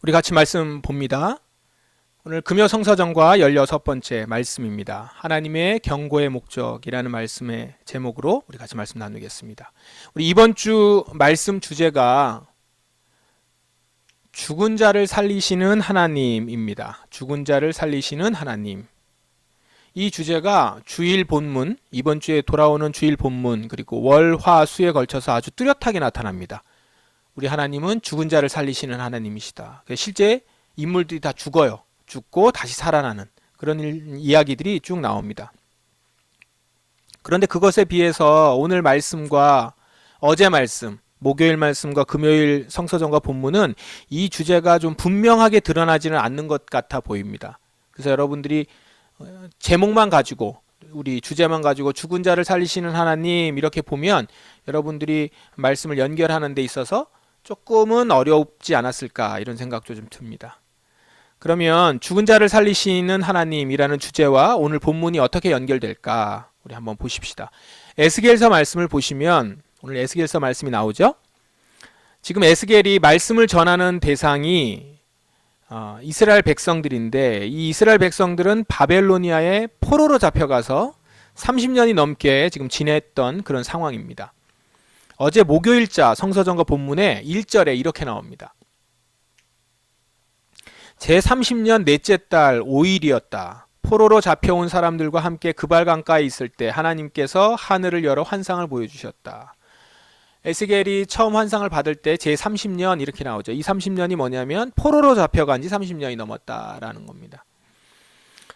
우리 같이 말씀 봅니다. 오늘 금요 성서정과 16번째 말씀입니다. 하나님의 경고의 목적이라는 말씀의 제목으로 우리 같이 말씀 나누겠습니다. 우리 이번 주 말씀 주제가 죽은 자를 살리시는 하나님입니다. 죽은 자를 살리시는 하나님. 이 주제가 주일 본문, 이번 주에 돌아오는 주일 본문, 그리고 월, 화, 수에 걸쳐서 아주 뚜렷하게 나타납니다. 우리 하나님은 죽은 자를 살리시는 하나님이시다. 실제 인물들이 다 죽어요. 죽고 다시 살아나는 그런 일, 이야기들이 쭉 나옵니다. 그런데 그것에 비해서 오늘 말씀과 어제 말씀, 목요일 말씀과 금요일 성서정과 본문은 이 주제가 좀 분명하게 드러나지는 않는 것 같아 보입니다. 그래서 여러분들이 어, 제목만 가지고 우리 주제만 가지고 죽은 자를 살리시는 하나님 이렇게 보면 여러분들이 말씀을 연결하는 데 있어서 조금은 어렵지 않았을까 이런 생각도 좀 듭니다. 그러면 죽은 자를 살리시는 하나님이라는 주제와 오늘 본문이 어떻게 연결될까 우리 한번 보십시다. 에스겔서 말씀을 보시면 오늘 에스겔서 말씀이 나오죠. 지금 에스겔이 말씀을 전하는 대상이 어, 이스라엘 백성들인데 이 이스라엘 백성들은 바벨로니아의 포로로 잡혀가서 30년이 넘게 지금 지냈던 그런 상황입니다. 어제 목요일자 성서정과 본문에 1절에 이렇게 나옵니다. 제30년 넷째 달 5일이었다. 포로로 잡혀온 사람들과 함께 그발 강가에 있을 때 하나님께서 하늘을 열어 환상을 보여주셨다. 에스겔이 처음 환상을 받을 때 제30년 이렇게 나오죠. 이 30년이 뭐냐면 포로로 잡혀간 지 30년이 넘었다라는 겁니다.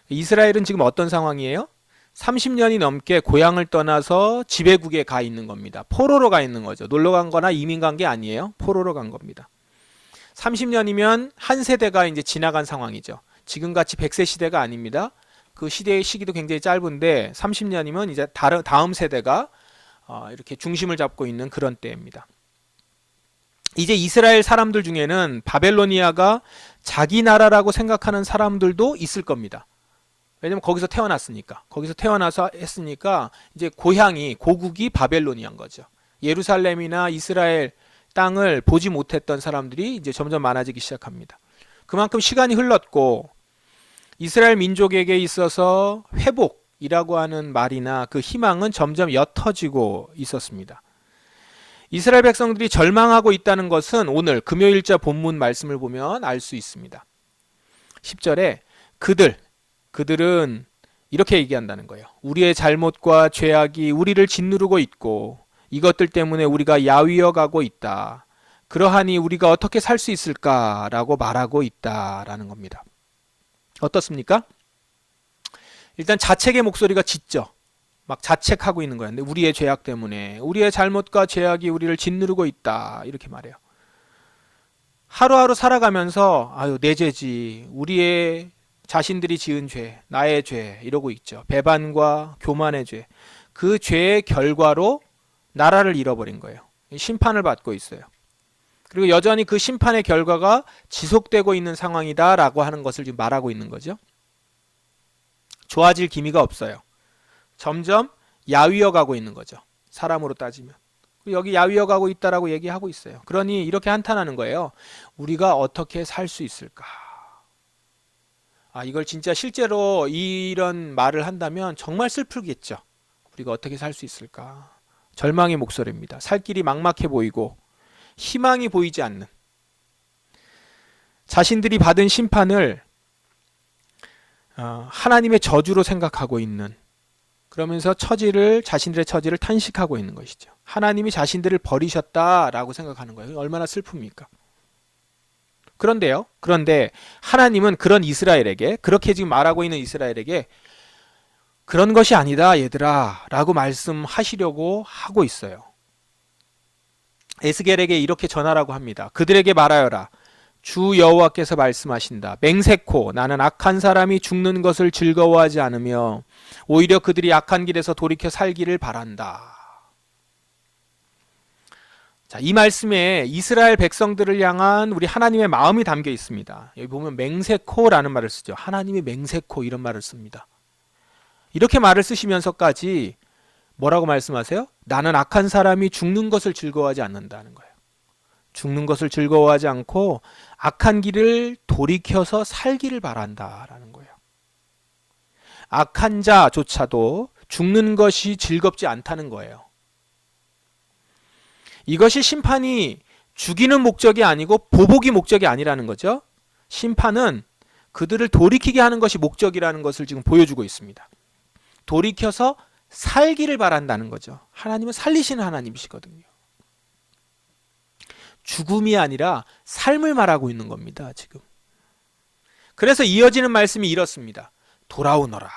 이스라엘은 지금 어떤 상황이에요? 30년이 넘게 고향을 떠나서 지배국에 가 있는 겁니다. 포로로 가 있는 거죠. 놀러 간 거나 이민 간 게 아니에요. 포로로 간 겁니다. 30년이면 한 세대가 이제 지나간 상황이죠. 지금 같이 100세 시대가 아닙니다. 그 시대의 시기도 굉장히 짧은데 30년이면 이제 다음 세대가 어, 이렇게 중심을 잡고 있는 그런 때입니다. 이제 이스라엘 사람들 중에는 바벨로니아가 자기 나라라고 생각하는 사람들도 있을 겁니다. 왜냐면 거기서 태어났으니까. 거기서 태어나서 했으니까 이제 고향이 고국이 바벨로니아인 거죠. 예루살렘이나 이스라엘 땅을 보지 못했던 사람들이 이제 점점 많아지기 시작합니다. 그만큼 시간이 흘렀고 이스라엘 민족에게 있어서 회복이라고 하는 말이나 그 희망은 점점 옅어지고 있었습니다. 이스라엘 백성들이 절망하고 있다는 것은 오늘 금요일자 본문 말씀을 보면 알 수 있습니다. 10절에 그들 그들은 이렇게 얘기한다는 거예요. 우리의 잘못과 죄악이 우리를 짓누르고 있고 이것들 때문에 우리가 야위어 가고 있다. 그러하니 우리가 어떻게 살 수 있을까라고 말하고 있다라는 겁니다. 어떻습니까? 일단 자책의 목소리가 짙죠. 막 자책하고 있는 거예요. 우리의 죄악 때문에 우리의 잘못과 죄악이 우리를 짓누르고 있다. 이렇게 말해요. 하루하루 살아가면서 아유 내 죄지. 우리의 자신들이 지은 죄, 나의 죄 이러고 있죠. 배반과 교만의 죄. 그 죄의 결과로 나라를 잃어버린 거예요. 심판을 받고 있어요. 그리고 여전히 그 심판의 결과가 지속되고 있는 상황이다라고 하는 것을 지금 말하고 있는 거죠. 좋아질 기미가 없어요. 점점 야위어 가고 있는 거죠. 사람으로 따지면. 여기 야위어 가고 있다라고 얘기하고 있어요. 그러니 이렇게 한탄하는 거예요. 우리가 어떻게 살 수 있을까? 아, 이걸 진짜 실제로 이런 말을 한다면 정말 슬프겠죠. 우리가 어떻게 살 수 있을까? 절망의 목소리입니다. 살 길이 막막해 보이고 희망이 보이지 않는 자신들이 받은 심판을 어, 하나님의 저주로 생각하고 있는 그러면서 처지를 자신들의 처지를 탄식하고 있는 것이죠. 하나님이 자신들을 버리셨다라고 생각하는 거예요. 얼마나 슬픕니까? 그런데요. 그런데 하나님은 그런 이스라엘에게 그렇게 지금 말하고 있는 이스라엘에게 그런 것이 아니다, 얘들아. 라고 말씀하시려고 하고 있어요. 에스겔에게 이렇게 전하라고 합니다. 그들에게 말하여라. 주 여호와께서 말씀하신다. 맹세코 나는 악한 사람이 죽는 것을 즐거워하지 않으며 오히려 그들이 악한 길에서 돌이켜 살기를 바란다. 자, 이 말씀에 이스라엘 백성들을 향한 우리 하나님의 마음이 담겨 있습니다. 여기 보면 맹세코라는 말을 쓰죠. 하나님이 맹세코 이런 말을 씁니다. 이렇게 말을 쓰시면서까지 뭐라고 말씀하세요? 나는 악한 사람이 죽는 것을 즐거워하지 않는다는 거예요. 죽는 것을 즐거워하지 않고 악한 길을 돌이켜서 살기를 바란다라는 거예요. 악한 자조차도 죽는 것이 즐겁지 않다는 거예요. 이것이 심판이 죽이는 목적이 아니고 보복이 목적이 아니라는 거죠. 심판은 그들을 돌이키게 하는 것이 목적이라는 것을 지금 보여주고 있습니다. 돌이켜서 살기를 바란다는 거죠. 하나님은 살리시는 하나님이시거든요. 죽음이 아니라 삶을 말하고 있는 겁니다, 지금. 그래서 이어지는 말씀이 이렇습니다. 돌아오너라.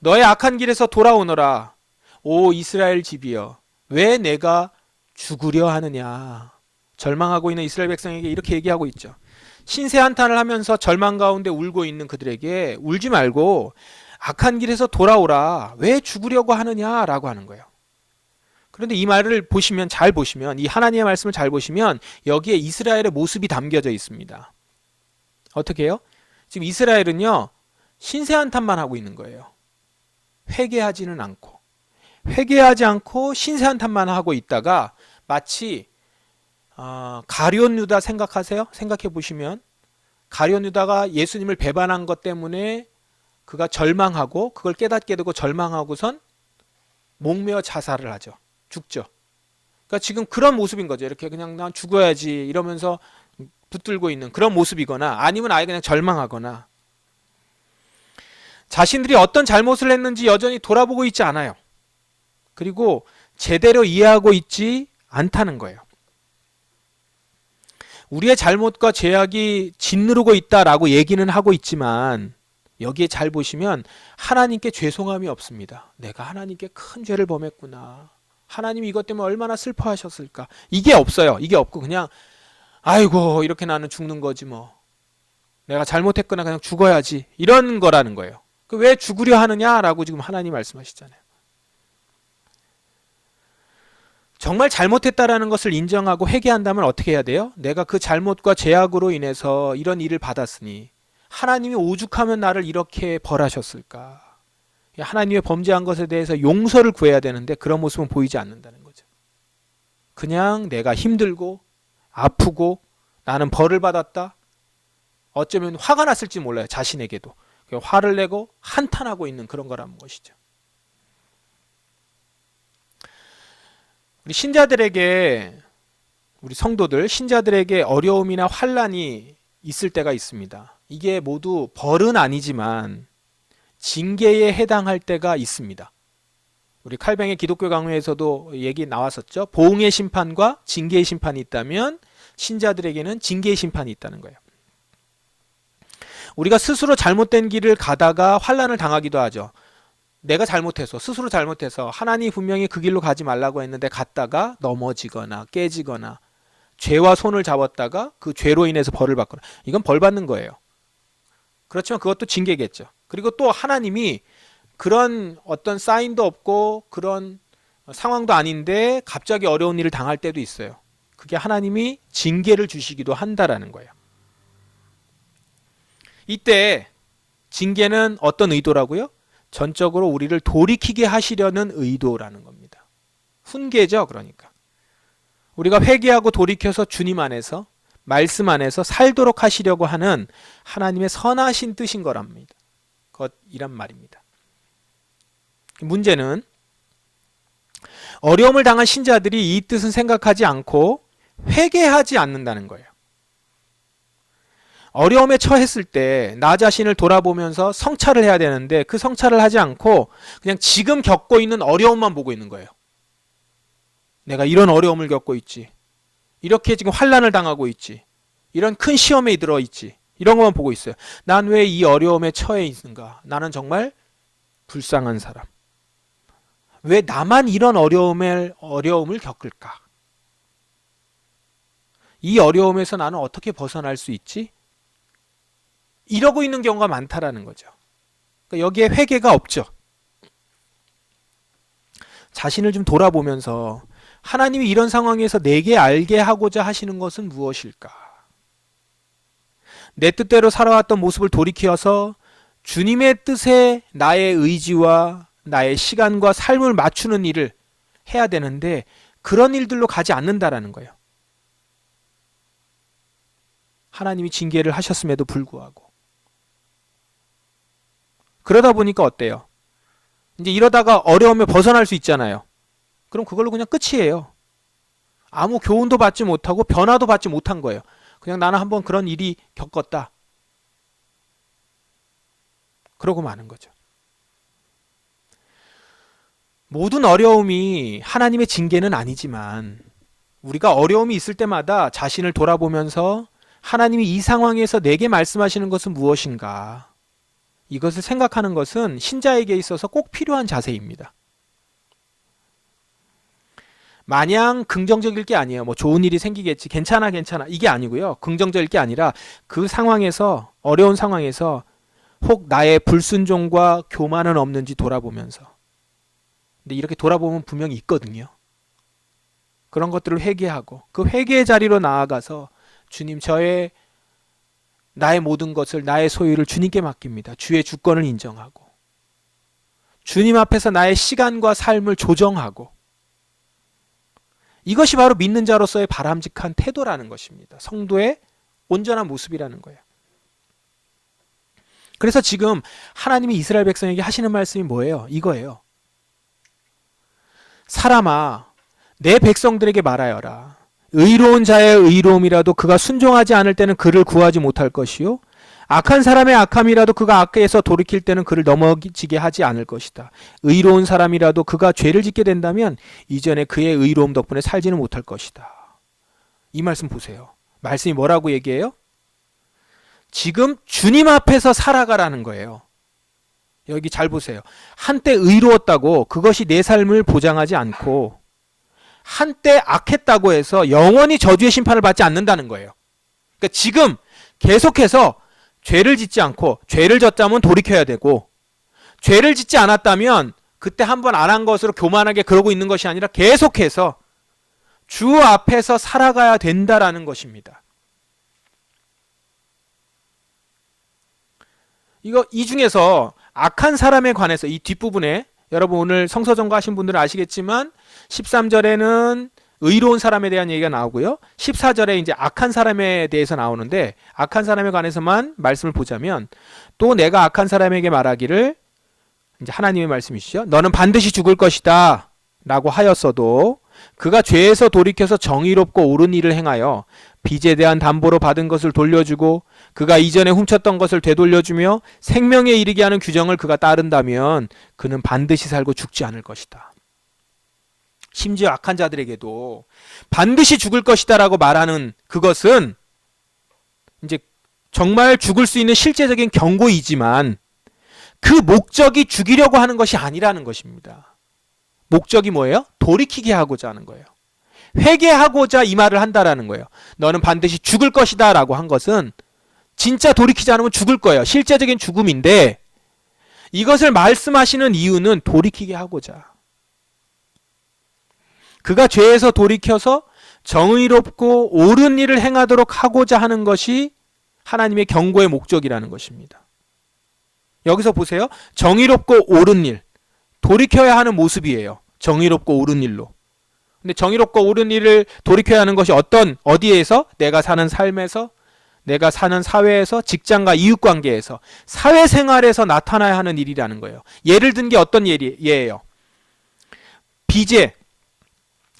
너의 악한 길에서 돌아오너라. 오 이스라엘 집이여. 왜 내가 죽으려 하느냐. 절망하고 있는 이스라엘 백성에게 이렇게 얘기하고 있죠. 신세 한탄을 하면서 절망 가운데 울고 있는 그들에게 울지 말고 악한 길에서 돌아오라. 왜 죽으려고 하느냐라고 하는 거예요. 그런데 이 말을 보시면 잘 보시면 이 하나님의 말씀을 잘 보시면 여기에 이스라엘의 모습이 담겨져 있습니다. 어떻게 해요? 지금 이스라엘은요. 신세 한탄만 하고 있는 거예요. 회개하지는 않고 회개하지 않고 신세 한탄만 하고 있다가 마치 어, 가룟 유다 생각하세요? 생각해 보시면 가룟 유다가 예수님을 배반한 것 때문에 그가 절망하고 그걸 깨닫게 되고 절망하고선 목매어 자살을 하죠. 죽죠. 그러니까 지금 그런 모습인 거죠. 이렇게 그냥 난 죽어야지 이러면서 붙들고 있는 그런 모습이거나 아니면 아예 그냥 절망하거나 자신들이 어떤 잘못을 했는지 여전히 돌아보고 있지 않아요. 그리고 제대로 이해하고 있지 않다는 거예요. 우리의 잘못과 죄악이 짓누르고 있다라고 얘기는 하고 있지만 여기에 잘 보시면 하나님께 죄송함이 없습니다. 내가 하나님께 큰 죄를 범했구나. 하나님이 이것 때문에 얼마나 슬퍼하셨을까. 이게 없어요. 이게 없고 그냥 아이고 이렇게 나는 죽는 거지 뭐. 내가 잘못했거나 그냥 죽어야지. 이런 거라는 거예요. 그 왜 죽으려 하느냐라고 지금 하나님 말씀하시잖아요. 정말 잘못했다라는 것을 인정하고 회개한다면 어떻게 해야 돼요? 내가 그 잘못과 죄악으로 인해서 이런 일을 받았으니 하나님이 오죽하면 나를 이렇게 벌하셨을까? 하나님의 범죄한 것에 대해서 용서를 구해야 되는데 그런 모습은 보이지 않는다는 거죠. 그냥 내가 힘들고 아프고 나는 벌을 받았다. 어쩌면 화가 났을지 몰라요. 자신에게도. 화를 내고 한탄하고 있는 그런 거라는 것이죠. 우리 신자들에게 우리 성도들 신자들에게 어려움이나 환란이 있을 때가 있습니다. 이게 모두 벌은 아니지만 징계에 해당할 때가 있습니다. 우리 칼뱅의 기독교 강의에서도 얘기 나왔었죠. 보응의 심판과 징계의 심판이 있다면 신자들에게는 징계의 심판이 있다는 거예요. 우리가 스스로 잘못된 길을 가다가 환란을 당하기도 하죠. 내가 잘못해서 스스로 잘못해서 하나님 분명히 그 길로 가지 말라고 했는데 갔다가 넘어지거나 깨지거나 죄와 손을 잡았다가 그 죄로 인해서 벌을 받거나 이건 벌 받는 거예요. 그렇지만 그것도 징계겠죠. 그리고 또 하나님이 그런 어떤 사인도 없고 그런 상황도 아닌데 갑자기 어려운 일을 당할 때도 있어요. 그게 하나님이 징계를 주시기도 한다라는 거예요. 이때 징계는 어떤 의도라고요? 전적으로 우리를 돌이키게 하시려는 의도라는 겁니다. 훈계죠, 그러니까. 우리가 회개하고 돌이켜서 주님 안에서 말씀 안에서 살도록 하시려고 하는 하나님의 선하신 뜻인 거랍니다. 것이란 말입니다. 문제는 어려움을 당한 신자들이 이 뜻은 생각하지 않고 회개하지 않는다는 거예요. 어려움에 처했을 때 나 자신을 돌아보면서 성찰을 해야 되는데 그 성찰을 하지 않고 그냥 지금 겪고 있는 어려움만 보고 있는 거예요. 내가 이런 어려움을 겪고 있지. 이렇게 지금 환란을 당하고 있지. 이런 큰 시험에 들어 있지. 이런 것만 보고 있어요. 난 왜 이 어려움에 처해 있는가? 나는 정말 불쌍한 사람. 왜 나만 이런 어려움을 어려움을 겪을까? 이 어려움에서 나는 어떻게 벗어날 수 있지? 이러고 있는 경우가 많다라는 거죠. 그러니까 여기에 회개가 없죠. 자신을 좀 돌아보면서 하나님이 이런 상황에서 내게 알게 하고자 하시는 것은 무엇일까? 내 뜻대로 살아왔던 모습을 돌이켜서 주님의 뜻에 나의 의지와 나의 시간과 삶을 맞추는 일을 해야 되는데 그런 일들로 가지 않는다라는 거예요. 하나님이 징계를 하셨음에도 불구하고. 그러다 보니까 어때요? 이제 이러다가 어려움에 벗어날 수 있잖아요. 그럼 그걸로 그냥 끝이에요. 아무 교훈도 받지 못하고 변화도 받지 못한 거예요. 그냥 나는 한번 그런 일이 겪었다. 그러고 마는 거죠. 모든 어려움이 하나님의 징계는 아니지만 우리가 어려움이 있을 때마다 자신을 돌아보면서 하나님이 이 상황에서 내게 말씀하시는 것은 무엇인가? 이것을 생각하는 것은 신자에게 있어서 꼭 필요한 자세입니다. 마냥 긍정적일 게 아니에요. 뭐 좋은 일이 생기겠지. 괜찮아, 괜찮아. 이게 아니고요. 긍정적일 게 아니라 그 상황에서, 어려운 상황에서 혹 나의 불순종과 교만은 없는지 돌아보면서. 근데 이렇게 돌아보면 분명히 있거든요. 그런 것들을 회개하고 그 회개의 자리로 나아가서 주님 저의 나의 모든 것을 나의 소유를 주님께 맡깁니다. 주의 주권을 인정하고 주님 앞에서 나의 시간과 삶을 조정하고 이것이 바로 믿는 자로서의 바람직한 태도라는 것입니다. 성도의 온전한 모습이라는 거예요. 그래서 지금 하나님이 이스라엘 백성에게 하시는 말씀이 뭐예요? 이거예요. 사람아, 내 백성들에게 말하여라. 의로운 자의 의로움이라도 그가 순종하지 않을 때는 그를 구하지 못할 것이요. 악한 사람의 악함이라도 그가 악에서 돌이킬 때는 그를 넘어지게 하지 않을 것이다. 의로운 사람이라도 그가 죄를 짓게 된다면 이전에 그의 의로움 덕분에 살지는 못할 것이다. 이 말씀 보세요. 말씀이 뭐라고 얘기해요? 지금 주님 앞에서 살아가라는 거예요. 여기 잘 보세요. 한때 의로웠다고 그것이 내 삶을 보장하지 않고 한때 악했다고 해서 영원히 저주의 심판을 받지 않는다는 거예요. 그러니까 지금 계속해서 죄를 짓지 않고 죄를 졌다면 돌이켜야 되고 죄를 짓지 않았다면 그때 한 번 안 한 것으로 교만하게 그러고 있는 것이 아니라 계속해서 주 앞에서 살아가야 된다라는 것입니다. 이거 이 중에서 악한 사람에 관해서 이 뒷부분에 여러분 오늘 성서정과 하신 분들은 아시겠지만 13절에는 의로운 사람에 대한 얘기가 나오고요. 14절에 이제 악한 사람에 대해서 나오는데 악한 사람에 관해서만 말씀을 보자면 또 내가 악한 사람에게 말하기를 이제 하나님의 말씀이시죠. 너는 반드시 죽을 것이다. 라고 하였어도 그가 죄에서 돌이켜서 정의롭고 옳은 일을 행하여 빚에 대한 담보로 받은 것을 돌려주고 그가 이전에 훔쳤던 것을 되돌려주며 생명에 이르게 하는 규정을 그가 따른다면 그는 반드시 살고 죽지 않을 것이다. 심지어 악한 자들에게도 반드시 죽을 것이다라고 말하는 그것은 이제 정말 죽을 수 있는 실제적인 경고이지만 그 목적이 죽이려고 하는 것이 아니라는 것입니다. 목적이 뭐예요? 돌이키게 하고자 하는 거예요. 회개하고자 이 말을 한다라는 거예요. 너는 반드시 죽을 것이다라고 한 것은 진짜 돌이키지 않으면 죽을 거예요. 실제적인 죽음인데 이것을 말씀하시는 이유는 돌이키게 하고자. 그가 죄에서 돌이켜서 정의롭고 옳은 일을 행하도록 하고자 하는 것이 하나님의 경고의 목적이라는 것입니다. 여기서 보세요. 정의롭고 옳은 일. 돌이켜야 하는 모습이에요. 정의롭고 옳은 일로. 근데 정의롭고 옳은 일을 돌이켜야 하는 것이 어떤 어디에서 내가 사는 삶에서 내가 사는 사회에서 직장과 이웃 관계에서 사회 생활에서 나타나야 하는 일이라는 거예요. 예를 든 게 어떤 예리, 예예요. 빚에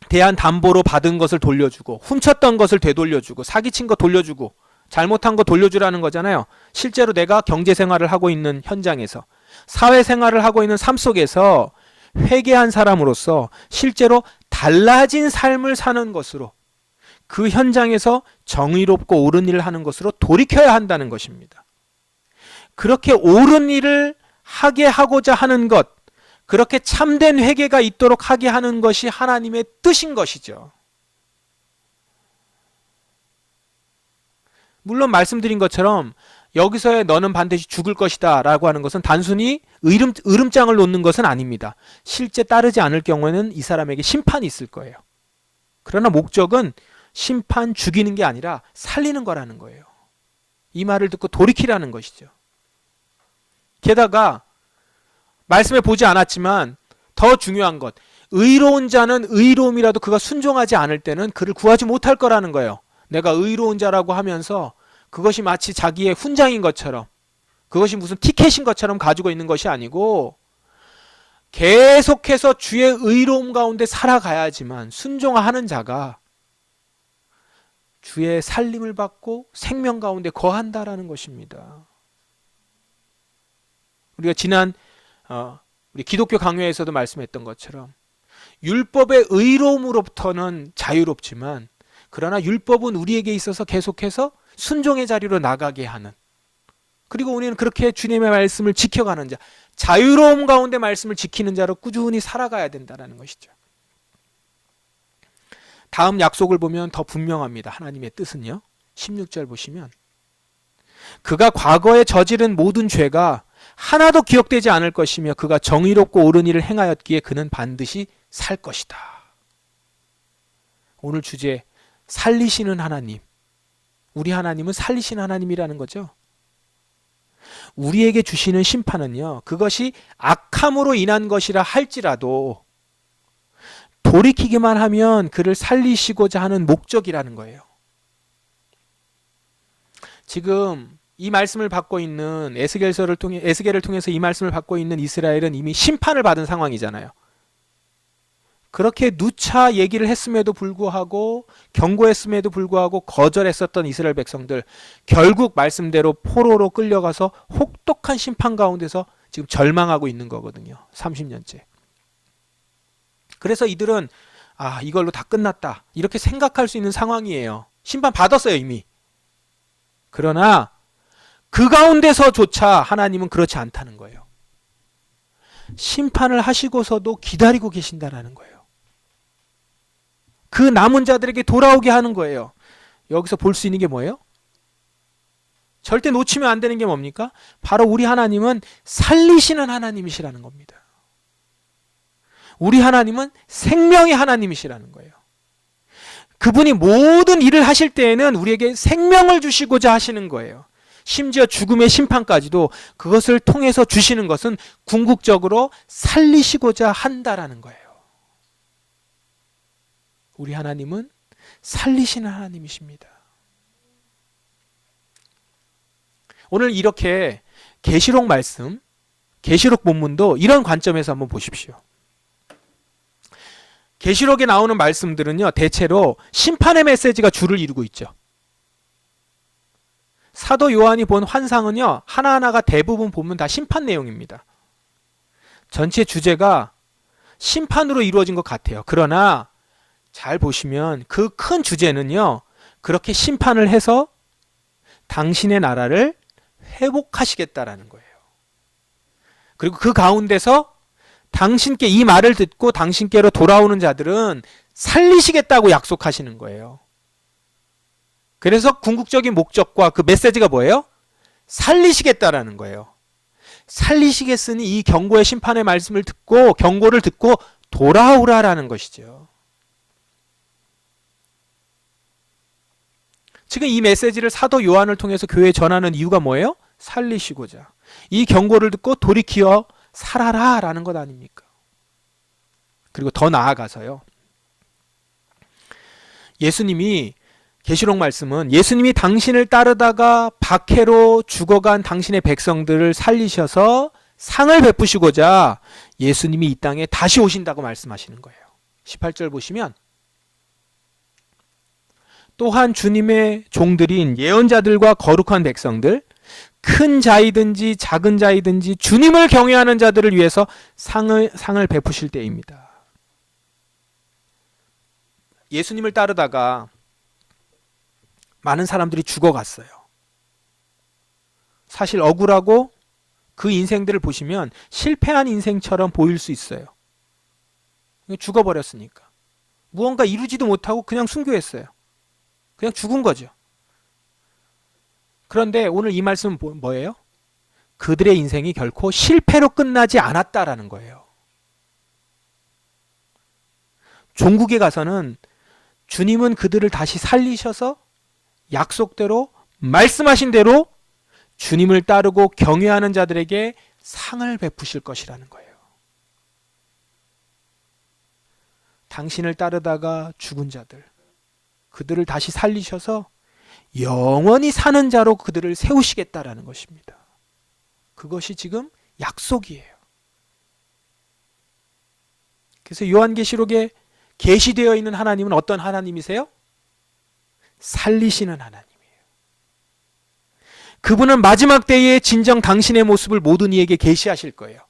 대한 담보로 받은 것을 돌려주고 훔쳤던 것을 되돌려주고 사기친 거 돌려주고 잘못한 거 돌려주라는 거잖아요. 실제로 내가 경제 생활을 하고 있는 현장에서 사회 생활을 하고 있는 삶 속에서 회개한 사람으로서 실제로 달라진 삶을 사는 것으로 그 현장에서 정의롭고 옳은 일을 하는 것으로 돌이켜야 한다는 것입니다. 그렇게 옳은 일을 하게 하고자 하는 것, 그렇게 참된 회개가 있도록 하게 하는 것이 하나님의 뜻인 것이죠. 물론 말씀드린 것처럼 여기서의 너는 반드시 죽을 것이다 라고 하는 것은 단순히 으름, 으름장을 놓는 것은 아닙니다. 실제 따르지 않을 경우에는 이 사람에게 심판이 있을 거예요. 그러나 목적은 심판 죽이는 게 아니라 살리는 거라는 거예요. 이 말을 듣고 돌이키라는 것이죠. 게다가 말씀에 보지 않았지만 더 중요한 것 의로운 자는 의로움이라도 그가 순종하지 않을 때는 그를 구하지 못할 거라는 거예요. 내가 의로운 자라고 하면서 그것이 마치 자기의 훈장인 것처럼 그것이 무슨 티켓인 것처럼 가지고 있는 것이 아니고 계속해서 주의 의로움 가운데 살아가야지만 순종하는 자가 주의 살림을 받고 생명 가운데 거한다라는 것입니다. 우리가 지난 어, 우리 기독교 강요에서도 말씀했던 것처럼 율법의 의로움으로부터는 자유롭지만 그러나 율법은 우리에게 있어서 계속해서 순종의 자리로 나가게 하는 그리고 우리는 그렇게 주님의 말씀을 지켜가는 자 자유로움 가운데 말씀을 지키는 자로 꾸준히 살아가야 된다는 것이죠. 다음 약속을 보면 더 분명합니다. 하나님의 뜻은요. 16절 보시면 그가 과거에 저지른 모든 죄가 하나도 기억되지 않을 것이며 그가 정의롭고 옳은 일을 행하였기에 그는 반드시 살 것이다. 오늘 주제 살리시는 하나님. 우리 하나님은 살리시는 하나님이라는 거죠. 우리에게 주시는 심판은요. 그것이 악함으로 인한 것이라 할지라도 돌이키기만 하면 그를 살리시고자 하는 목적이라는 거예요. 지금 이 말씀을 받고 있는 에스겔서를 통해 에스겔을 통해서 이 말씀을 받고 있는 이스라엘은 이미 심판을 받은 상황이잖아요. 그렇게 누차 얘기를 했음에도 불구하고 경고했음에도 불구하고 거절했었던 이스라엘 백성들 결국 말씀대로 포로로 끌려가서 혹독한 심판 가운데서 지금 절망하고 있는 거거든요. 30년째. 그래서 이들은 아, 이걸로 다 끝났다. 이렇게 생각할 수 있는 상황이에요. 심판 받았어요, 이미. 그러나 그 가운데서조차 하나님은 그렇지 않다는 거예요. 심판을 하시고서도 기다리고 계신다라는 거예요. 그 남은 자들에게 돌아오게 하는 거예요. 여기서 볼 수 있는 게 뭐예요? 절대 놓치면 안 되는 게 뭡니까? 바로 우리 하나님은 살리시는 하나님이시라는 겁니다. 우리 하나님은 생명의 하나님이시라는 거예요. 그분이 모든 일을 하실 때에는 우리에게 생명을 주시고자 하시는 거예요. 심지어 죽음의 심판까지도 그것을 통해서 주시는 것은 궁극적으로 살리시고자 한다라는 거예요. 우리 하나님은 살리시는 하나님이십니다. 오늘 이렇게 계시록 말씀, 계시록 본문도 이런 관점에서 한번 보십시오. 계시록에 나오는 말씀들은요, 대체로 심판의 메시지가 주를 이루고 있죠. 사도 요한이 본 환상은요, 하나하나가 대부분 보면 다 심판 내용입니다. 전체 주제가 심판으로 이루어진 것 같아요. 그러나 잘 보시면 그 큰 주제는요, 그렇게 심판을 해서 당신의 나라를 회복하시겠다라는 거예요. 그리고 그 가운데서 당신께 이 말을 듣고 당신께로 돌아오는 자들은 살리시겠다고 약속하시는 거예요. 그래서 궁극적인 목적과 그 메시지가 뭐예요? 살리시겠다라는 거예요. 살리시겠으니 이 경고의 심판의 말씀을 듣고 경고를 듣고 돌아오라라는 것이죠. 지금 이 메시지를 사도 요한을 통해서 교회에 전하는 이유가 뭐예요? 살리시고자. 이 경고를 듣고 돌이키어 살아라 라는 것 아닙니까? 그리고 더 나아가서요. 예수님이 계시록 말씀은 예수님이 당신을 따르다가 박해로 죽어간 당신의 백성들을 살리셔서 상을 베푸시고자 예수님이 이 땅에 다시 오신다고 말씀하시는 거예요. 18절 보시면 또한 주님의 종들인 예언자들과 거룩한 백성들 큰 자이든지 작은 자이든지 주님을 경외하는 자들을 위해서 상을 상을 베푸실 때입니다. 예수님을 따르다가 많은 사람들이 죽어갔어요. 사실 억울하고 그 인생들을 보시면 실패한 인생처럼 보일 수 있어요. 죽어버렸으니까. 무언가 이루지도 못하고 그냥 순교했어요. 그냥 죽은 거죠. 그런데 오늘 이 말씀은 뭐, 뭐예요? 그들의 인생이 결코 실패로 끝나지 않았다라는 거예요. 종국에 가서는 주님은 그들을 다시 살리셔서 약속대로 말씀하신 대로 주님을 따르고 경외하는 자들에게 상을 베푸실 것이라는 거예요. 당신을 따르다가 죽은 자들, 그들을 다시 살리셔서 영원히 사는 자로 그들을 세우시겠다라는 것입니다. 그것이 지금 약속이에요. 그래서 요한계시록에 계시되어 있는 하나님은 어떤 하나님이세요? 살리시는 하나님이에요. 그분은 마지막 때에 진정 당신의 모습을 모든 이에게 계시하실 거예요.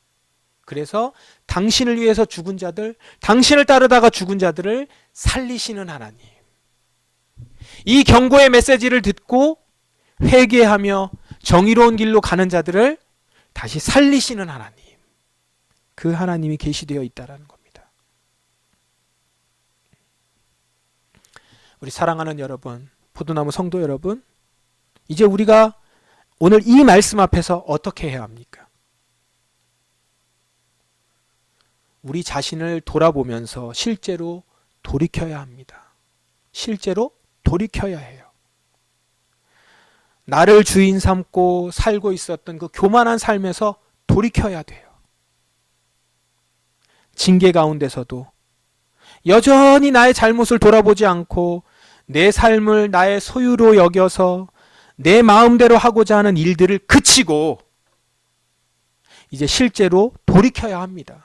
그래서 당신을 위해서 죽은 자들, 당신을 따르다가 죽은 자들을 살리시는 하나님. 이 경고의 메시지를 듣고 회개하며 정의로운 길로 가는 자들을 다시 살리시는 하나님. 그 하나님이 계시되어 있다라는 겁니다. 우리 사랑하는 여러분, 포도나무 성도 여러분, 이제 우리가 오늘 이 말씀 앞에서 어떻게 해야 합니까? 우리 자신을 돌아보면서 실제로 돌이켜야 합니다. 실제로 돌이켜야 해요. 나를 주인 삼고 살고 있었던 그 교만한 삶에서 돌이켜야 돼요. 징계 가운데서도 여전히 나의 잘못을 돌아보지 않고 내 삶을 나의 소유로 여겨서 내 마음대로 하고자 하는 일들을 그치고 이제 실제로 돌이켜야 합니다.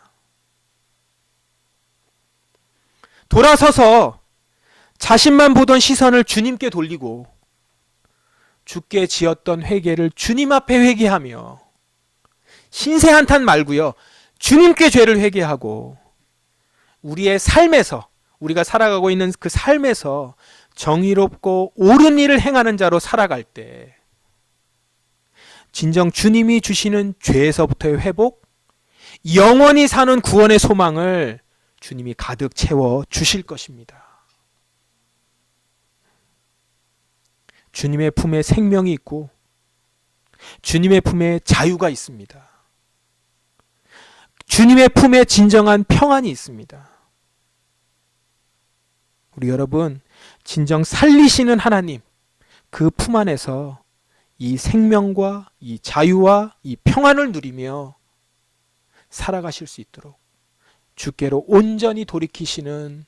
돌아서서 자신만 보던 시선을 주님께 돌리고 주께 지었던 회개를 주님 앞에 회개하며 신세 한탄 말고요. 주님께 죄를 회개하고 우리의 삶에서 우리가 살아가고 있는 그 삶에서 정의롭고 옳은 일을 행하는 자로 살아갈 때 진정 주님이 주시는 죄에서부터의 회복, 영원히 사는 구원의 소망을 주님이 가득 채워 주실 것입니다. 주님의 품에 생명이 있고 주님의 품에 자유가 있습니다. 주님의 품에 진정한 평안이 있습니다. 우리 여러분, 진정 살리시는 하나님, 그 품 안에서 이 생명과 이 자유와 이 평안을 누리며 살아가실 수 있도록 주께로 온전히 돌이키시는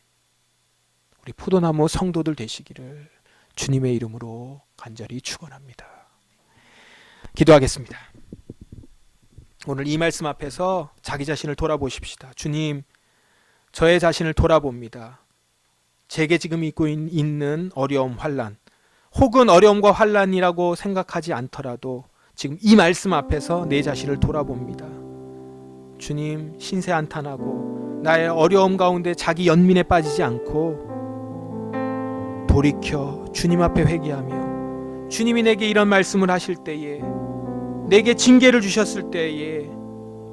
우리 포도나무 성도들 되시기를 주님의 이름으로 간절히 축원합니다. 기도하겠습니다. 오늘 이 말씀 앞에서 자기 자신을 돌아보십시다. 주님, 저의 자신을 돌아봅니다. 제게 지금 있고 있는 어려움, 환란, 혹은 어려움과 환란이라고 생각하지 않더라도 지금 이 말씀 앞에서 내 자신을 돌아봅니다. 주님, 신세 한탄하고 나의 어려움 가운데 자기 연민에 빠지지 않고 돌이켜 주님 앞에 회개하며 주님이 내게 이런 말씀을 하실 때에 내게 징계를 주셨을 때에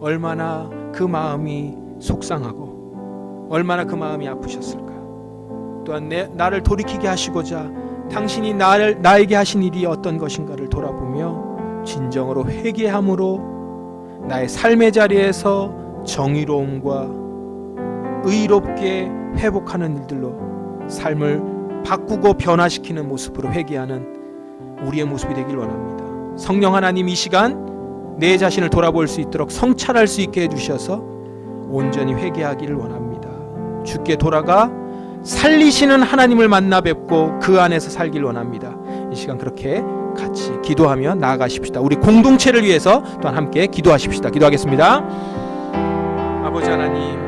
얼마나 그 마음이 속상하고 얼마나 그 마음이 아프셨을까. 또한 내, 나를 돌이키게 하시고자 당신이 나를 나에게 하신 일이 어떤 것인가를 돌아보며 진정으로 회개함으로 나의 삶의 자리에서 정의로움과 의롭게 회복하는 일들로 삶을 바꾸고 변화시키는 모습으로 회개하는 우리의 모습이 되길 원합니다. 성령 하나님 이 시간 내 자신을 돌아볼 수 있도록 성찰할 수 있게 해주셔서 온전히 회개하기를 원합니다. 주께 돌아가 살리시는 하나님을 만나 뵙고 그 안에서 살길 원합니다. 이 시간 그렇게 같이 기도하며 나아가십시다. 우리 공동체를 위해서 또한 함께 기도하십시다. 기도하겠습니다. 아버지 하나님